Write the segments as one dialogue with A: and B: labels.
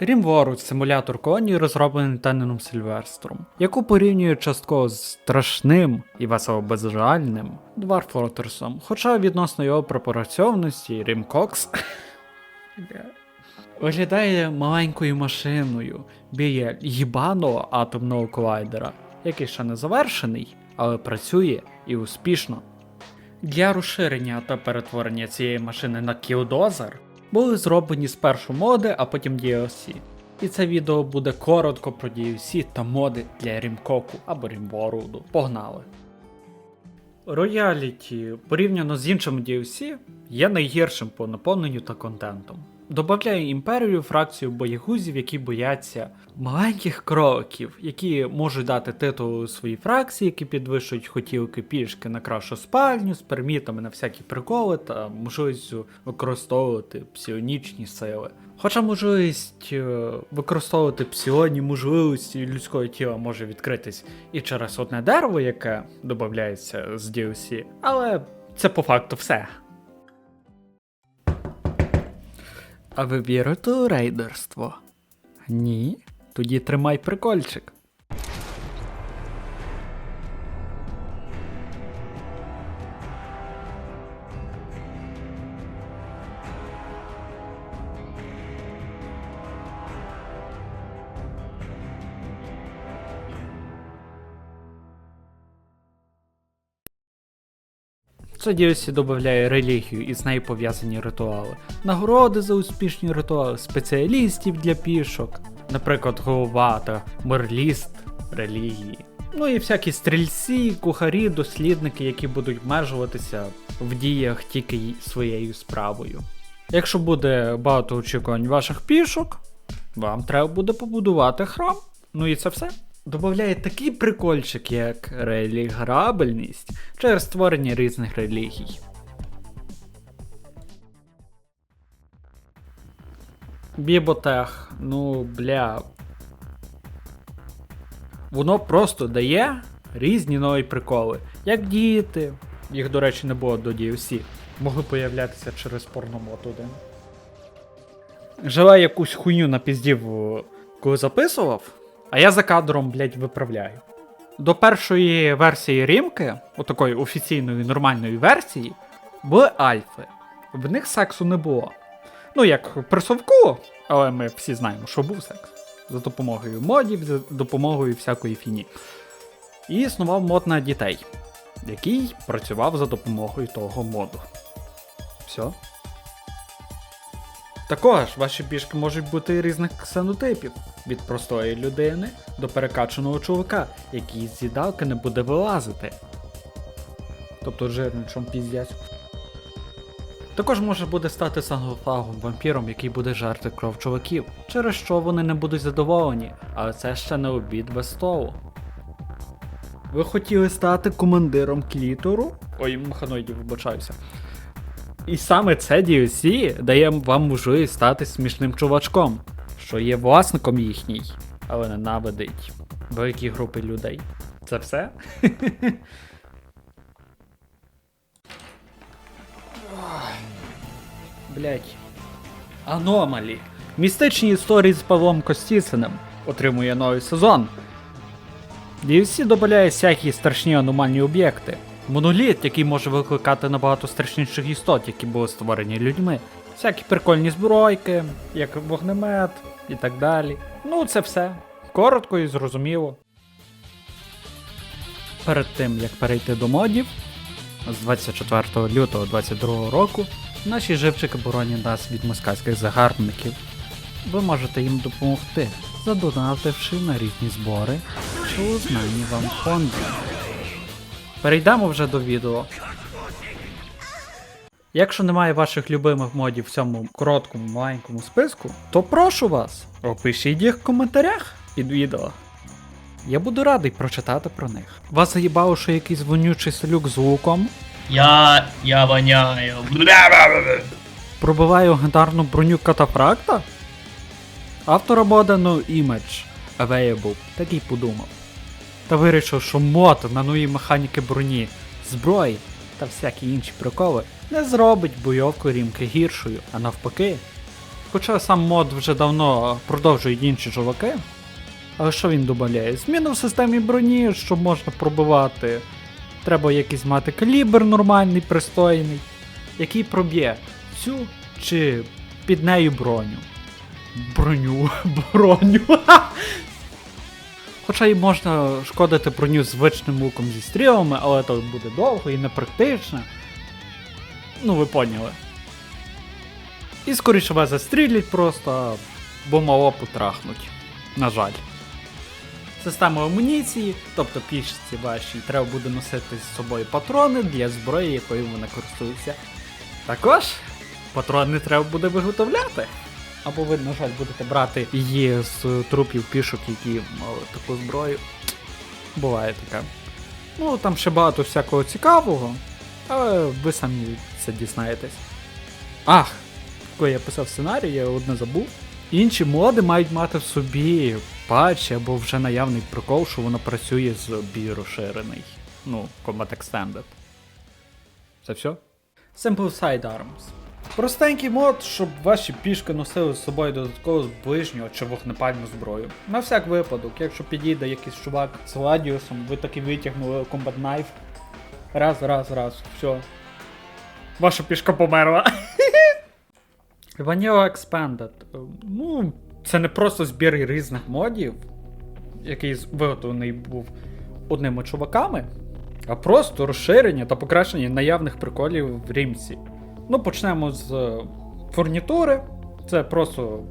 A: Rimworld – симулятор коні, розроблений Таненом Сільверстром, яку порівнює частково з страшним і весело безжальним Fortress'ом, хоча відносно його пропорційності Римкокс виглядає маленькою машиною біля їбаного атомного колайдера, який ще не завершений, але працює і успішно. Для розширення та перетворення цієї машини на кілдозер були зроблені спершу моди, а потім DLC. І це відео буде коротко про DLC та моди для Рімкоку або Рімворуду. Погнали! Рояліті порівняно з іншими DLC є найгіршим по наповненню та контентом. Добавляє імперію фракцію боєгузів, які бояться маленьких кроків, які можуть дати титул своїй фракції, які підвищують хотілки пішки на кращу спальню з пермітами на всякі приколи та можливістю використовувати псіонічні сили. Хоча можливість е, використовувати псіонні можливості людського тіла може відкритись і через одне дерево, яке додається з DLC, але це по факту все. А ви вірите у рейдерство? Ні? Тоді тримай прикольчик. Це DLC додає релігію і з нею пов'язані ритуали. Нагороди за успішні ритуали, спеціалістів для пішок, наприклад, голова та мерліст релігії. Ну і всякі стрільці, кухарі, дослідники, які будуть обмежуватися в діях тільки своєю справою. Якщо буде багато очікувань ваших пішок, вам треба буде побудувати храм. Ну і це все. Добавляє такий прикольчик, як реліграбельність через створення різних релігій. Біботех, ну бля. Воно просто дає різні нові приколи. Як діяти. Їх, до речі, не було до DLC. Могли появлятися через порномод один. Жила якусь хуйню напіздів, о, коли записував, а я за кадром, блядь, виправляю. До першої версії Рімки, отакої офіційної нормальної версії, були альфи. В них сексу не було. Ну, як при совку, але ми всі знаємо, що був секс. За допомогою модів, за допомогою всякої фіні. І існував мод на дітей, який працював за допомогою того моду. Все. Також ваші пішки можуть бути різних ксенотипів, від простої людини до перекачаного чоловіка, який з їдалки не буде вилазити. Тобто жирничом піздять. Також може буде стати сангофагом вампіром, який буде жарти кров чуваків, через що вони не будуть задоволені, але це ще не обід без столу. Ви хотіли стати командиром клітору? Ой, механоїдів, вибачаюся. І саме це DLC дає вам можливість стати смішним чувачком, що є власником їхній, але ненавидить великі групи людей. Це все? Блять. Аномалі. Містичні історії з Павлом Костісиним отримує новий сезон. DLC додаляє всякі страшні аномальні об'єкти. Моноліт, який може викликати набагато страшніших істот, які були створені людьми. Всякі прикольні збройки, як вогнемет і так далі. Ну, це все. Коротко і зрозуміло. Перед тим як перейти до модів, з 24 лютого 2022 року наші живчики боронять нас від москальських загарбників. Ви можете їм допомогти, задонативши на різні збори чи узнані вам фонди. Перейдемо вже до відео. Якщо немає ваших любимих модів в цьому короткому маленькому списку, то прошу вас, опишіть їх в коментарях під відео. Я буду радий прочитати про них. Вас заїбало, що якийсь вонючий селюк з луком
B: Я. я воняю.
A: пробиває легендарну броню катафракта? Автора мода No Image Available такий подумав. Та вирішив, що мод на нові механіки броні, зброї та всякі інші приколи не зробить бойовку рімки гіршою, а навпаки, Хоча сам мод вже давно продовжують інші чуваки. Але що він додає? Зміни в системі броні, що можна пробивати. Треба якийсь мати калібр нормальний, пристойний, який проб'є цю чи під нею броню. Броню, броню. Хоча й можна шкодити броню звичним луком зі стрілами, але то буде довго і непрактично. Ну, ви поняли. І скоріше вас застрілять просто, бо мало потрахнуть. На жаль. Система амуніції, тобто пішці вашій, треба буде носити з собою патрони для зброї, якою вони користуються. Також патрони треба буде виготовляти. Або ви, на жаль, будете брати її з трупів пішок, які мали таку зброю. Буває таке. Ну, там ще багато всякого цікавого, але ви самі це дізнаєтесь. Ах, коли я писав сценарій, я одне забув. Інші моди мають мати в собі патчі або вже наявний прикол, що воно працює з бій розширений. Ну, Combat Extended. Це все? Simple Sidearms. Простенький мод, щоб ваші пішки носили з собою додатково ближнього чи вогнепальну зброю. На всяк випадок, якщо підійде якийсь чувак з Ладіусом, ви таки витягнули Combat Knife. Раз, раз, раз, все. Ваша пішка померла. Vanilla Expanded. Ну, це не просто збір різних модів, який виготовлений був одними чуваками, а просто розширення та покращення наявних приколів в рімці. Ну, почнемо з е, фурнітури. Це просто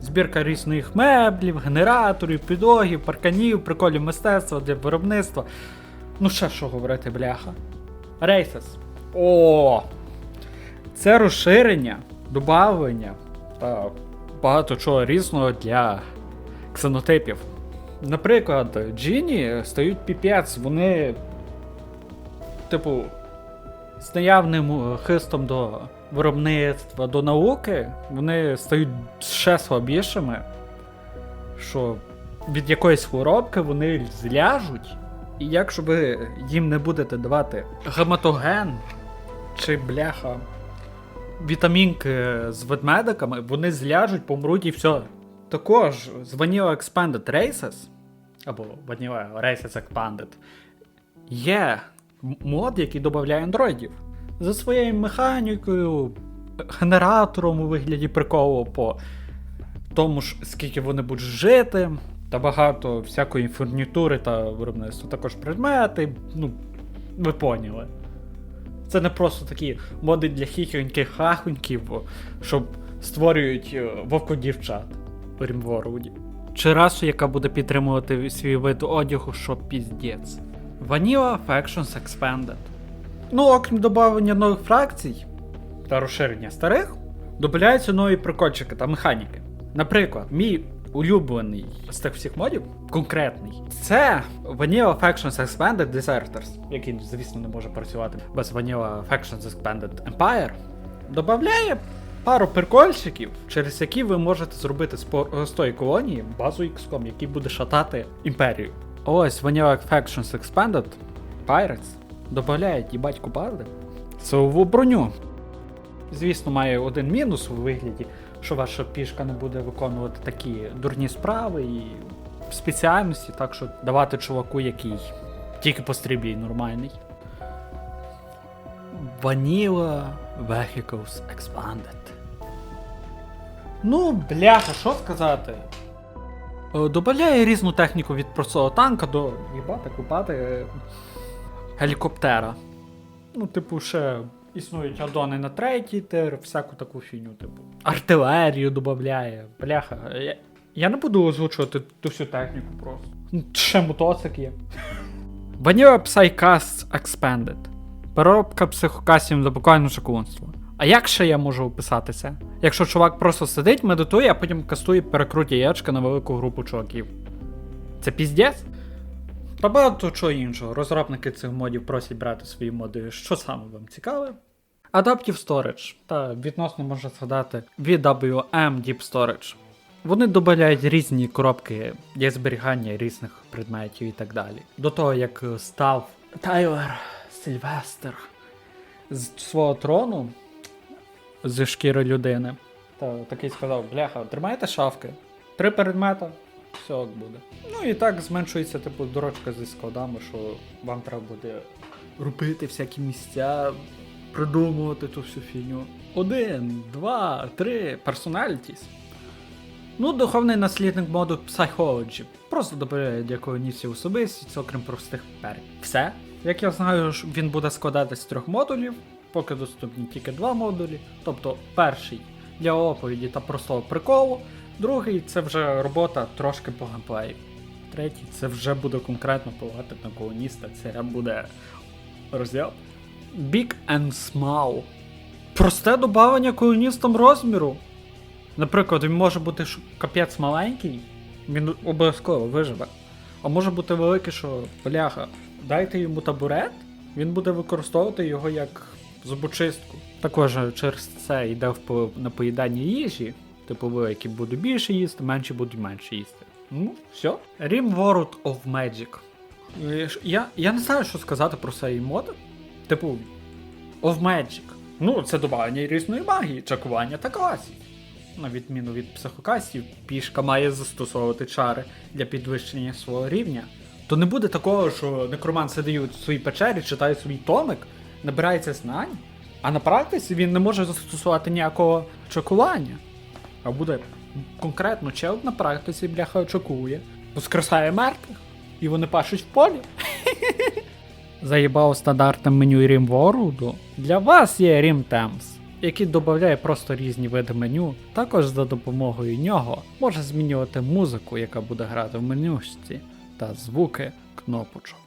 A: збірка різних меблів, генераторів, підлогів, парканів, приколів мистецтва для виробництва. Ну, ще що говорити, бляха. Рейсес. О! Це розширення, добавлення та багато чого різного для ксенотипів. Наприклад, Джіні стають піпець, вони, типу, з наявним е, хистом до виробництва, до науки, вони стають ще слабішими, що від якоїсь хворобки вони зляжуть. І якщо ви їм не будете давати гематоген чи бляха вітамінки з ведмедиками, вони зляжуть, помруть і все. Також з Vanilla Expanded Races, або Vanilla Races Expanded, є мод, який додає андроїдів. За своєю механікою, генератором у вигляді приколу по тому ж, скільки вони будуть жити, та багато всякої фурнітури та виробництва. Також предмети, ну, ви поняли. Це не просто такі моди для хіхоньких хахоньків, щоб створюють е, вовкодівчат у Рімворуді. Чи расу, яка буде підтримувати свій вид одягу, що піздець. Vanilla Factions Expanded. Ну, окрім додавання нових фракцій та розширення старих, додаються нові прикольчики та механіки. Наприклад, мій улюблений з тих всіх модів, конкретний, це Vanilla Factions Expanded Deserters, який, звісно, не може працювати без Vanilla Factions Expanded Empire. Добавляє пару прикольчиків, через які ви можете зробити з простої колонії базу XCOM, який буде шатати імперію. Ось Vanilla Factions Expanded Pirates додають їбать купарди силову броню. Звісно, має один мінус у вигляді, що ваша пішка не буде виконувати такі дурні справи і спеціальності, так що давати чуваку, який тільки по постріблює нормальний. Vanilla Vehicles Expanded. Ну, бляха, що сказати? Е, Добавляє різну техніку від простого танка до їбати, купати е, гелікоптера. Ну, типу, ще існують адони на третій тир, всяку таку фігню, типу. Артилерію додає. Бляха. Я, я не буду озвучувати ту всю техніку просто. Ще мотоцик є. Vanilla Psycast Expanded. Переробка психокасів для буквально шокунство. А як ще я можу описати це? Якщо чувак просто сидить, медитує, а потім кастує перекрут яєчка на велику групу чуваків. Це піздець? Та багато чого іншого. Розробники цих модів просять брати свої моди. Що саме вам цікаве? Adaptive Storage та відносно можна згадати VWM Deep Storage. Вони додають різні коробки для зберігання різних предметів і так далі. До того, як став Тайлер Сильвестер з свого трону зі шкіри людини, Та такий сказав, бляха, тримаєте шафки? Три предмета, все ок буде. Ну і так зменшується, типу, дорожка зі складами, що вам треба буде робити всякі місця, придумувати ту всю фігню. Один, два, три, персоналітіс. Ну, духовний наслідник моду Psychology. Просто додає дякованісів особистість, окрім простих перів. Все. Як я знаю, він буде складатись з трьох модулів, поки доступні тільки два модулі. Тобто перший для оповіді та простого приколу, другий це вже робота трошки по геймплею. Третій це вже буде конкретно полагати на колоніста, це буде розділ. Big and Small. Просте додавання колоністам розміру. Наприклад, він може бути ш- капець маленький, він обов'язково виживе. А може бути великий, що бляха, дайте йому табурет, він буде використовувати його як зубочистку. Також через це йде вплив на поїдання їжі. Типу, великі будуть більше їсти, менші будуть менше їсти. Ну, все. Rim World of Magic. Е, Я, я не знаю, що сказати про цей мод. Типу, of Magic. Ну, це додавання різної магії, чакування та класів. На відміну від психокастів, пішка має застосовувати чари для підвищення свого рівня. То не буде такого, що некроман сидить у своїй печері, читає свій томик, набирається знань, а на практиці він не може застосувати ніякого чакування. А буде конкретно чел на практиці бляха чакує, воскресає мертвих, і вони пашуть в полі. Заїбав стандартним меню RimWorld, Для вас є RimTemps, який додає просто різні види меню. Також за допомогою нього може змінювати музику, яка буде грати в менюшці, та звуки кнопочок.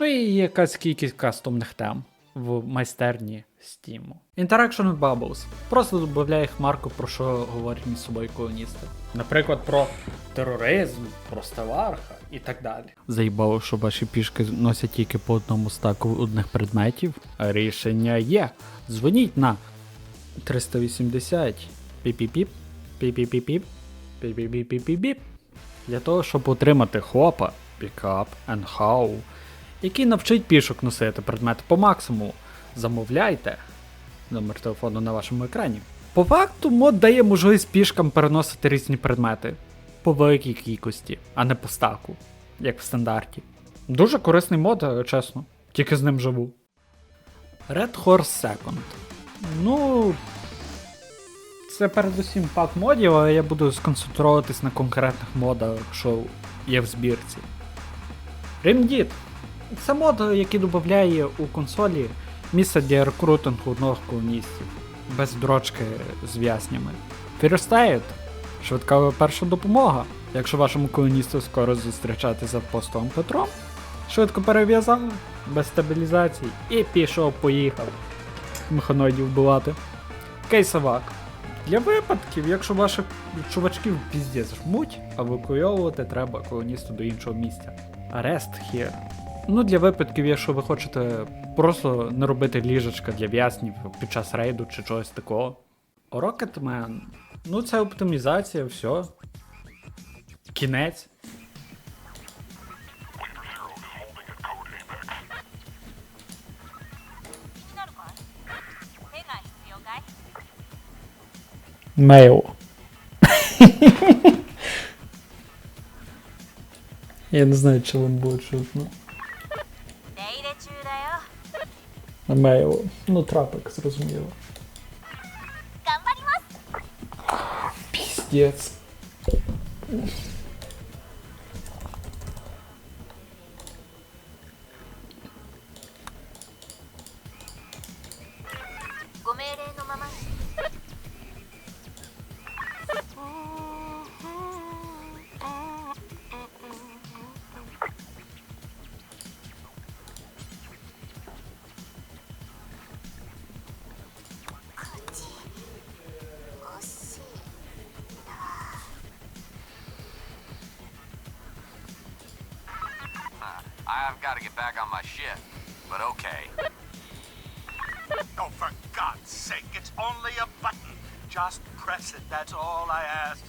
A: Ну і якась кількість кастомних тем в майстерні Steam. Interaction Bubbles просто додає хмарку, про що говорять між собою колоністи. Наприклад, про тероризм, про Стеларха і так далі. Заїбало, що ваші пішки носять тільки по одному стаку одних предметів. Рішення є. Дзвоніть на 380 піп-піп-піп, піп-піп-піп-піп, піп-піп-піп-піп-піп для того, щоб отримати хопа, пікап and how, який навчить пішок носити предмети по максимуму. Замовляйте номер телефону на вашому екрані. По факту, мод дає можливість пішкам переносити різні предмети по великій кількості, а не по стаку, як в стандарті. Дуже корисний мод, е, чесно, тільки з ним живу. Red Horse Second. Ну. Це передусім пак модів, але я буду сконцентруватись на конкретних модах, що є в збірці. Rimdit. Це мод, який додає у консолі місце для рекрутингу нових колоністів, без дрочки з в'язнями. First – швидка перша допомога. Якщо вашому колоністу скоро зустрічати за постом Петром, швидко перев'язав, без стабілізації і пішов, поїхав. Механоїдів вбивати. Кейсовак. Для випадків, якщо ваших чувачків піздець жмуть, евакуйовувати треба колоністу до іншого місця. Арест here. Ну, для випадків, якщо ви хочете просто не робити ліжечка для в'язнів під час рейду чи чогось такого. Rocketman. Ну, це оптимізація, все. Кінець. Мейл. Я не знаю, чи вам буде чутно. мейлу. Ну, трапик, зрозуміло.
C: Пиздец.
D: I've got to get back on my ship, but okay.
E: Oh, for God's sake, it's only a button. Just press it, that's all I ask.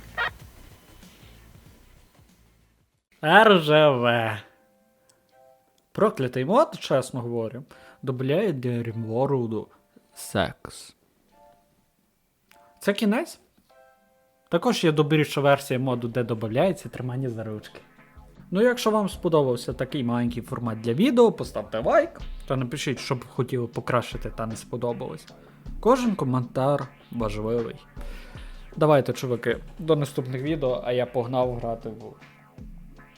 A: РЖВ. Проклятий мод, чесно говорю, добавляє для Римворуду секс. Це кінець? Також є добріша версія моду, де додається тримання за ручки. Ну, якщо вам сподобався такий маленький формат для відео, поставте лайк та напишіть, що б хотіли покращити та не сподобалось. Кожен коментар важливий. Давайте, чуваки, до наступних відео, а я погнав грати в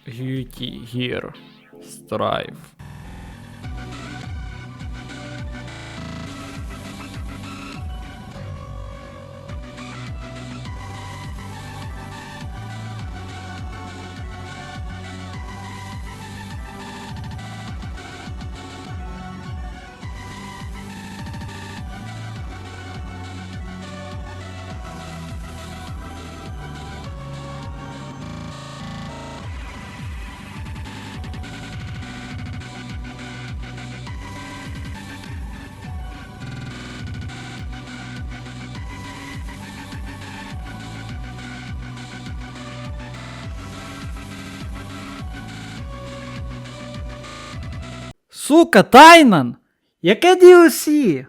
A: Guilty Gear Strive. Сука, Тайнан! Яке DLC?